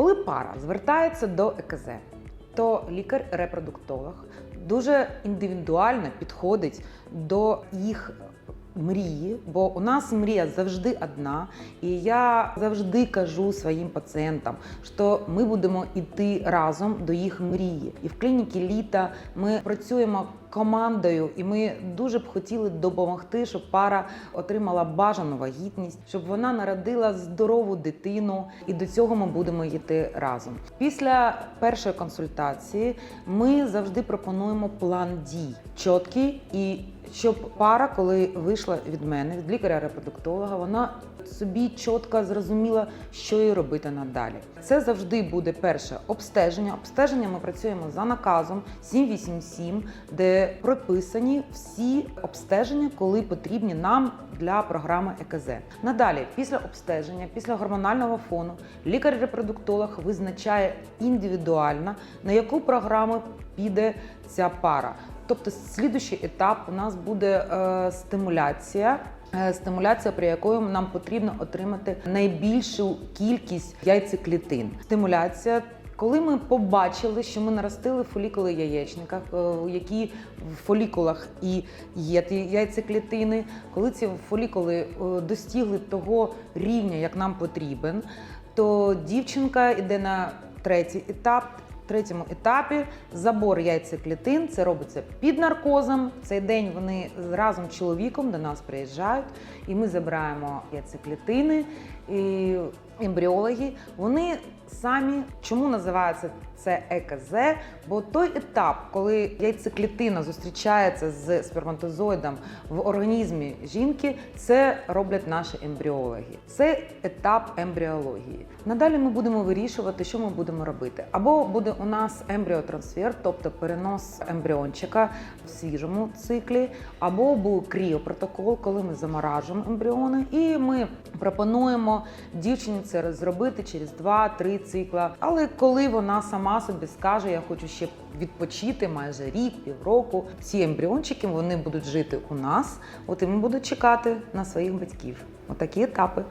Коли пара звертається до ЕКЗ, то лікар-репродуктолог дуже індивідуально підходить до їх мрії, бо у нас мрія завжди одна. І я завжди кажу своїм пацієнтам, що ми будемо йти разом до їх мрії. І в клініці літа ми працюємо командою, і ми дуже б хотіли допомогти, щоб пара отримала бажану вагітність, щоб вона народила здорову дитину, і до цього ми будемо йти разом. Після першої консультації ми завжди пропонуємо план дій чіткий і щоб пара, коли вийшла від мене, від лікаря-репродуктолога, вона собі чітко зрозуміла, що їй робити надалі. Це завжди буде перше обстеження. Обстеження ми працюємо за наказом 787, де прописані всі обстеження, коли потрібні нам для програми ЕКЗ. Надалі, після обстеження, після гормонального фону, лікар-репродуктолог визначає індивідуально, на яку програму піде ця пара. Тобто, слідуючий етап у нас буде е, стимуляція. Е, Стимуляція, при якої нам потрібно отримати найбільшу кількість яйцеклітин. Стимуляція, коли ми побачили, що ми наростили фолікули яєчника, е, які в фолікулах і є ті яйцеклітини, коли ці фолікули достигли того рівня, як нам потрібен, то дівчинка йде на третій етап третьому етапі забор яйцеклітин. Це робиться під наркозом. В цей день вони разом з чоловіком до нас приїжджають, і ми забираємо яйцеклітини. І ембріологи вони самі чому називається це ЕКЗ? Бо той етап, коли яйцеклітина зустрічається з сперматозоїдом в організмі жінки, це роблять наші ембріологи. Це етап ембріології. Надалі ми будемо вирішувати, що ми будемо робити. Або буде у нас ембріотрансфер, тобто перенос ембріончика в свіжому циклі, або був кріопротокол, коли ми заморажуємо ембріони, і ми пропонуємо дівчині це зробити через 2-3 цикла. Але коли вона сама собі скаже, я хочу ще відпочити майже рік, півроку, ці ембріончики вони будуть жити у нас. От і ми будуть чекати на своїх батьків. Отакі етапи.